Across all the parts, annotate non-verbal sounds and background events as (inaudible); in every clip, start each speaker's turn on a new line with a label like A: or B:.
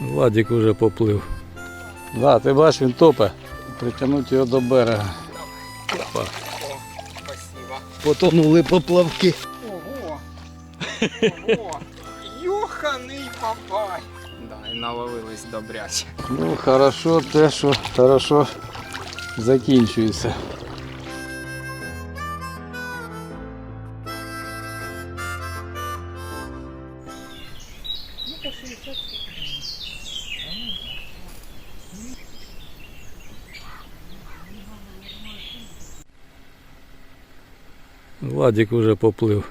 A: Владик уже поплив. Да, ти бачиш, він топе. Притягнути його до берега. Опа.
B: О, спасибо.
A: Потонули поплавки.
B: Ого! Ого! Йоханий бабай! Да, і наловились добряче.
A: Ну, хорошо те, що хорошо закінчується. Владик уже поплив.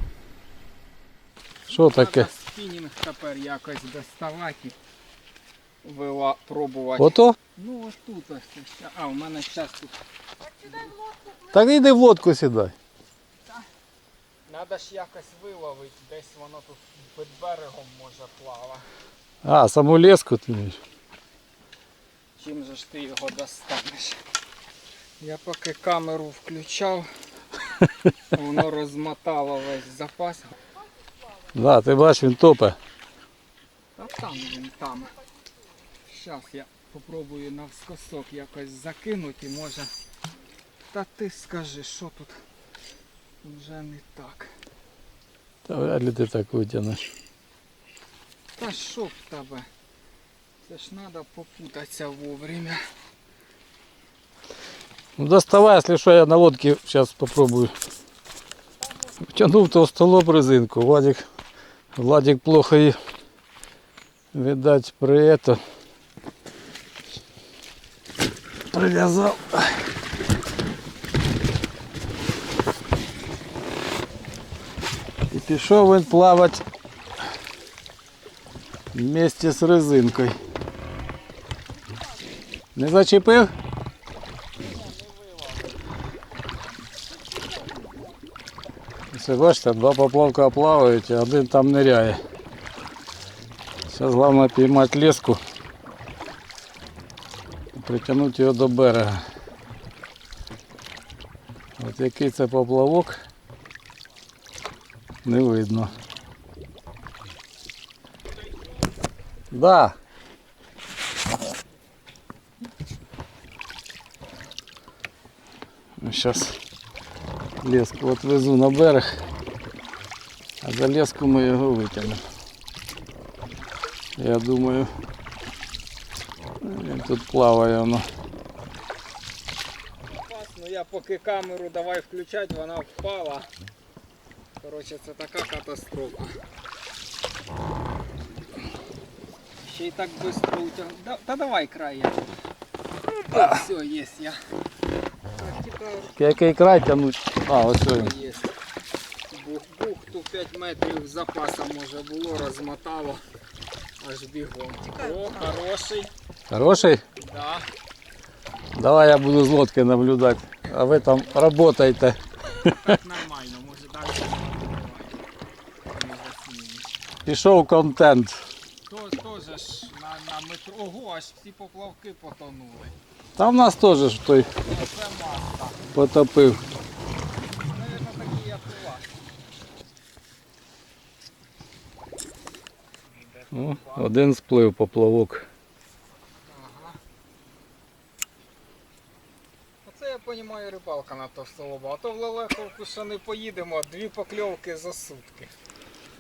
A: Що таке?
B: Спінінг тепер якось доставати вила... пробувати.
A: Ото?
B: Ну ось тут ось ще. А, у мене зараз тут.
A: Так іди в лодку сідай.
B: Треба ж якось виловити, десь воно тут під берегом може плава.
A: А, саму леску ти маєш?
B: Чим же ж ти його достанеш? Я поки камеру включав, воно розмотало весь запас.
A: Да, ти бачиш, він топе.
B: Та там він там. Зараз я попробую навскосок якось закинути, може. Та ти скажи, що тут вже не так.
A: Та вряд ли ти так витягнеш.
B: Та що в тебе? Це ж треба попутатися вовремя.
A: Ну доставай, если что, я на лодке сейчас попробую. Втянув толстолоб резинку. Владик, Владик плохо и, видать, при это привязал. І пішов він плавати вместе з резинкою. Не зачепив? Це бачите, два поплавка плавають, а один там ниряє. Зараз головне піймати леску і притягнути його до берега. От який це поплавок, не видно. Да. Сейчас леску отвезу на берег, а за леску ми його витягнемо. Я думаю, він тут плаває воно.
B: Ну я поки камеру давай включати, вона впала. Коротше, це така катастрофа. Ще й так швидко утяг... Да, та давай край я. Все, є я.
A: Який край тягнуть? А, ось він.
B: є. Бух, бух, тут 5 метрів запасу може було, розмотало. Аж бігом. О, хороший.
A: Хороший?
B: Да.
A: Давай я буду з лодки наблюдати. А ви там работайте.
B: Так нормально, може далі.
A: Пішов контент.
B: То теж ж на, на метро. Ого, аж всі поплавки потонули.
A: Там нас теж ж той
B: Це маска.
A: потопив.
B: Навірно, такий як у вас.
A: О, один сплив поплавок.
B: Ага. Оце я розумію рибалка на товстолоба. А то в Лелеховку ще не поїдемо, дві покльовки за сутки.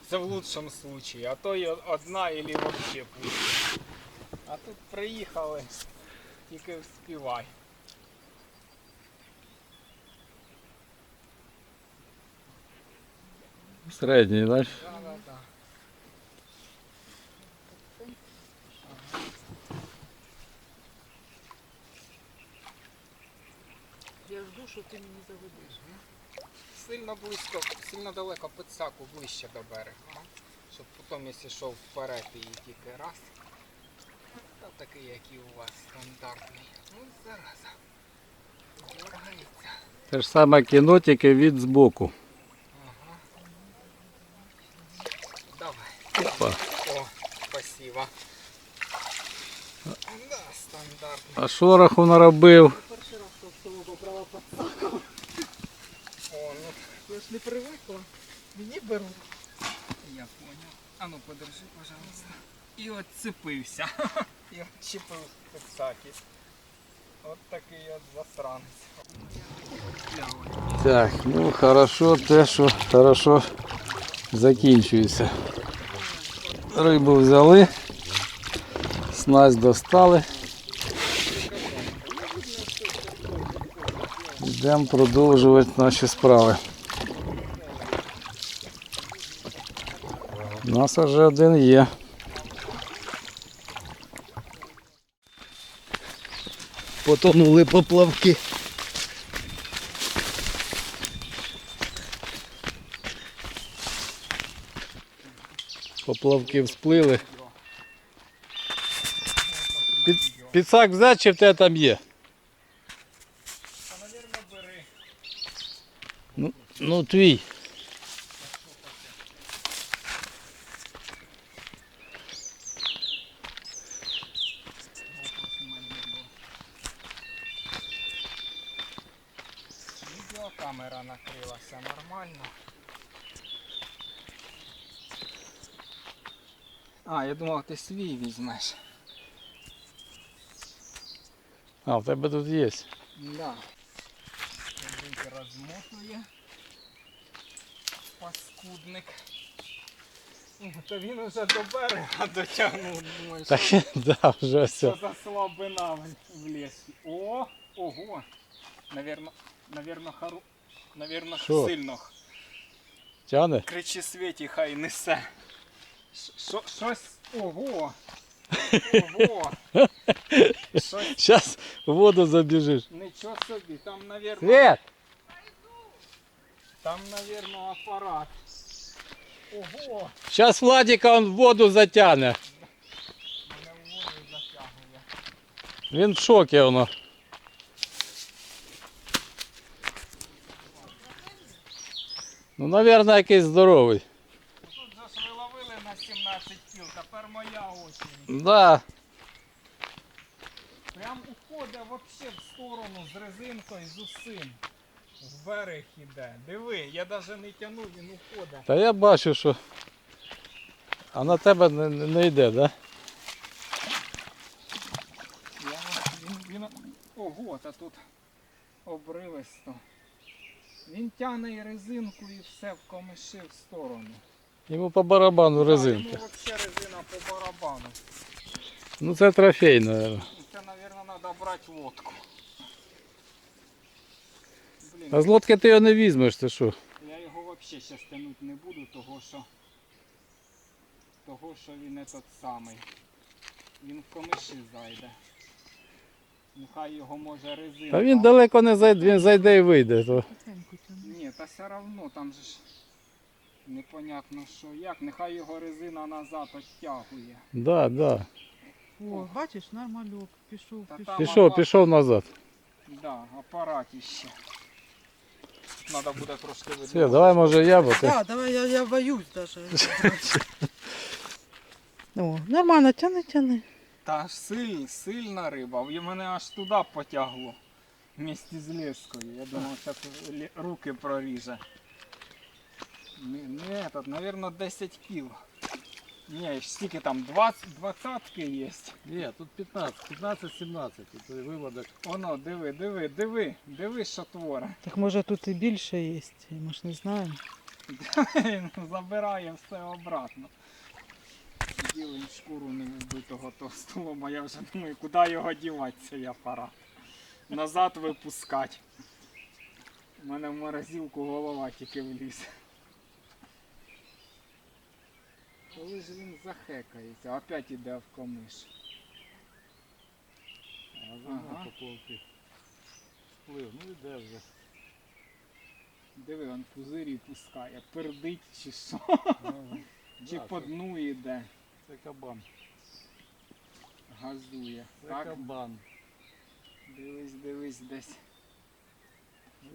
B: Це в лучшому случаї, а то й одна і взагалі пусть. А тут приїхали, тільки вспівай.
A: Середній, знаєш?
B: Да, да, да. Я жду, що ти мені заведеш. Сильно близько, сильно далеко підсаку ближче до берега. а? Щоб потім, якщо йшов вперед і тільки раз. Та такий, як і у вас стандартний. Ну, зараза. Дергається.
A: Те ж саме кіно, тільки від збоку.
B: Ага. Давай.
A: Опа.
B: О, спасибо. Да, стандартно.
A: А шороху наробив.
B: Перший раз товстого поправа подсаку. О, ну я ж не привикла. Мені беру. Я понял. А ну подержи, пожалуйста. І. І отчепив пицаки. От такий от засранець.
A: Так, ну хорошо те, що хорошо закінчується. Рибу взяли, снасть достали. Йдемо продовжувати наші справи. У нас вже один є. Потонули поплавки. Поплавки всплили. Під, підсак взяти чи в тебе там є? Ну, ну твій.
B: Відеокамера накрилася нормально. А, я думав, ти свій візьмеш.
A: А, в тебе тут є.
B: Да. Розмотує. Паскудник. То він уже до берега дотягнув. Думаю,
A: Так,
B: що, (laughs)
A: да, вже все.
B: що за слабина в, в лісі. О, ого. Навірно, навірно, хару. Навірно,
A: Що?
B: сильно.
A: Тяне?
B: Кричи світі, хай несе. Що, щось. Ого. (laughs) Ого. Щось.
A: Зараз в воду забіжиш.
B: Нічого собі, там, навірно.
A: Свет!
B: Там, навірно, апарат. Ого!
A: Зараз Владіка он в воду затягне.
B: Мене в воду затягує.
A: Він в шокі воно. Ну, мабуть, якийсь здоровий. Да.
B: Прям уходить вообще в сторону з резинкою, з усім. В берег іде. Диви, я навіть не тяну, він уходить.
A: Та я бачу, що. А на тебе не, не не йде, да?
B: Я, він, він, ого, та тут обривисто. Він тягне і резинку і все в комиші в сторону.
A: Йому по барабану резинка.
B: Йому взагалі резина по барабану.
A: Ну це трофей, мабуть.
B: Це, мабуть, треба брати лодку. Блін,
A: А з лодки ти його не візьмеш, ти що?
B: я його взагалі зараз тянуть не буду, того що, того, що він не тот самий. Він в комиші зайде. Нехай його може резина.
A: Та він далеко не зайде, він зайде і вийде. То.
B: Ні, та все одно там же ж непонятно що як. Нехай його резина назад оттягує.
A: Да, да.
C: О, бачиш, нормальок, пішов,
B: Та
C: пішов.
B: там
A: Пішов,
B: апарат-
A: пішов назад.
B: Да, апарат іще. Треба буде трошки видно.
A: Все, давай може я, бо ти.
C: Да, давай, я, я боюсь даже. (laughs) О, нормально, тяни, тяни.
B: Та ж сильна, сильна риба. І мене аж туди потягло. Вместе з лескою. Я думав, що лі- руки проріже. Не, не этот, наверное, 10 кіл. Ні, стільки там 20, двадцятки є.
A: Ні, тут 15, 15-17, це виводок.
B: Оно, диви, диви, диви, диви, що творе.
C: Так може тут і більше є, ми ж не знаємо. (laughs)
B: Забирає все обратно. Діли шкуру не вбитого товстолома, я вже думаю, куди його дівати цей апарат. Назад випускати. У мене в морозилку голова тільки вліз. Коли ж він захекається, опять іде в комиш. Ага.
A: поплавки. Сплив, ну іде вже.
B: Диви, він пузирі пускає, пердить чи що, (laughs) чи
A: Да,
B: по дну йде,
A: Це кабан.
B: газує.
A: Це
B: Так,
A: кабан.
B: дивись, дивись десь.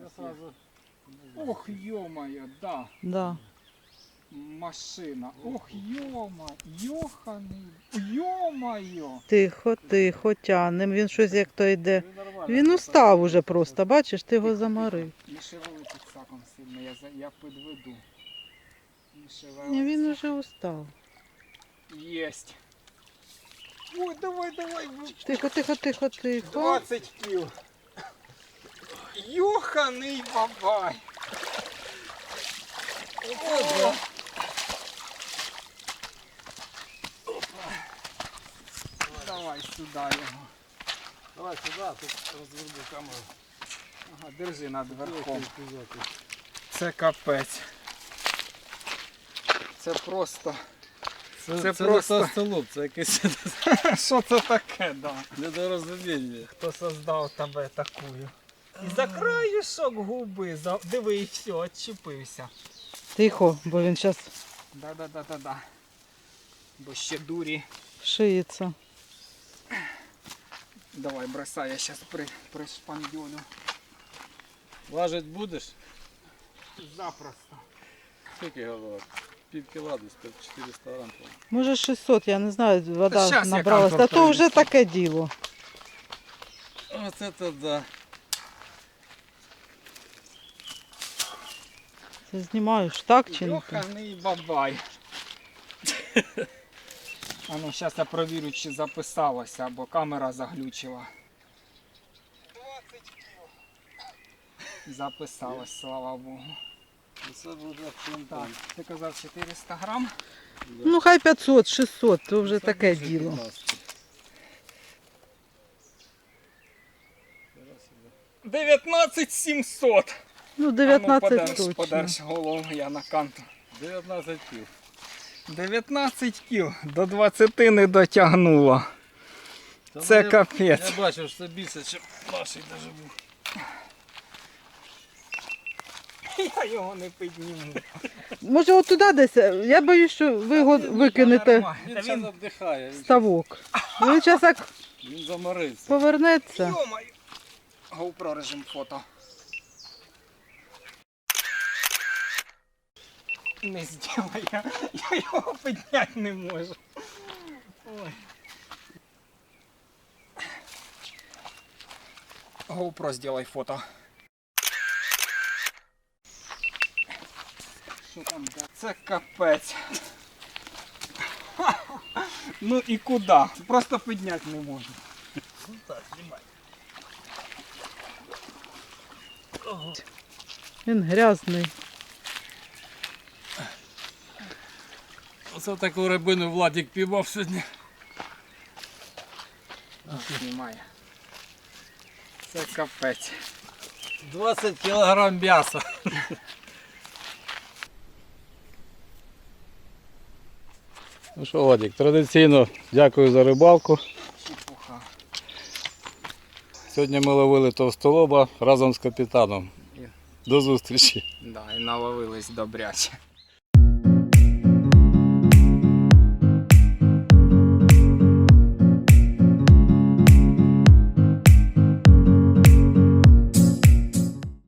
A: Я сразу не знаю.
B: Ох, йо-моє, да,
C: Да.
B: Машина. Ох, йома, йоханий, йо-моє.
C: Тихо, тихо, тянем. Він щось як то йде.
A: Він
C: устав уже просто, бачиш, ти його заморив.
B: Не шевели під саком сильно, я, за- я підведу. Не
C: Ні, він уже устав.
B: Єсть. Ой, давай, давай.
C: Тихо, тихо, тихо, тихо.
B: 20 кіл. Йоханий бабай. О! Давай сюди його.
A: Давай сюди, тут розверну камеру.
B: Ага, держи над верхом. Це капець. Це просто.
A: Це,
B: Це
A: це,
B: просто-
A: не столоб, це якесь (laughs)
B: Що це таке, да?
A: недорозуміння.
B: Хто создав тебе такою? І за краєшок губи. За... Диви, і все, відчепився.
C: Тихо, бо він зараз
B: Да-да-да-да-да. Бо ще дурі.
C: шиється.
B: Давай, бросай, я зараз при, пришпандюлю.
A: Важить будеш?
B: Запросто.
A: Скільки говорить? Пів кіла десь, пів 400 грам. по-моєму.
C: Може 600, я не знаю, вода
B: щас я
C: набралась. Та то
B: контролюю.
C: вже таке діло.
A: Оце то да.
C: Це знімаєш, так чи не? так?
B: Йоханий бабай. (laughs) А ну, зараз я провірю, чи записалося, бо камера заглючила. 20 кіл. Записалось, слава Богу.
A: Це буде
B: Так, ти казав 400 грам.
C: Ну хай 500, 600, то вже таке діло.
B: 19 700.
C: Ну
B: А
C: 19
B: ну, подерж,
C: точно.
B: подерж голову, я на канту.
A: 19 пів.
B: 19 кіл, до 20 не дотягнуло.
A: Та
B: Це
A: ну,
B: капець.
A: Я, я бачив, що це більше, ніж наший даже був. (laughs)
B: Я його не підніму.
C: Може от туди десь, я боюсь, що ви його викинете
A: Він
B: Та
A: зараз
B: він...
A: віддихає, він,
C: ставок. (laughs) Він зараз як
A: він
C: повернеться.
B: Йомаю. GoPro режим фото. Не сделай, я, я його підняти не можу. Ой. GoPro сделай фото. Що там, да? Це капець. Ну і куди? Просто підняти не можу.
C: Він грязний.
A: Оце таку рибину Владик піймав сьогодні.
B: Знімає. Це капець.
A: 20 кілограм м'яса. Ну що, Владик, традиційно дякую за рибалку.
B: Чепуха.
A: Сьогодні ми ловили товстолоба разом з капітаном. До зустрічі.
B: Да, і наловились добряче.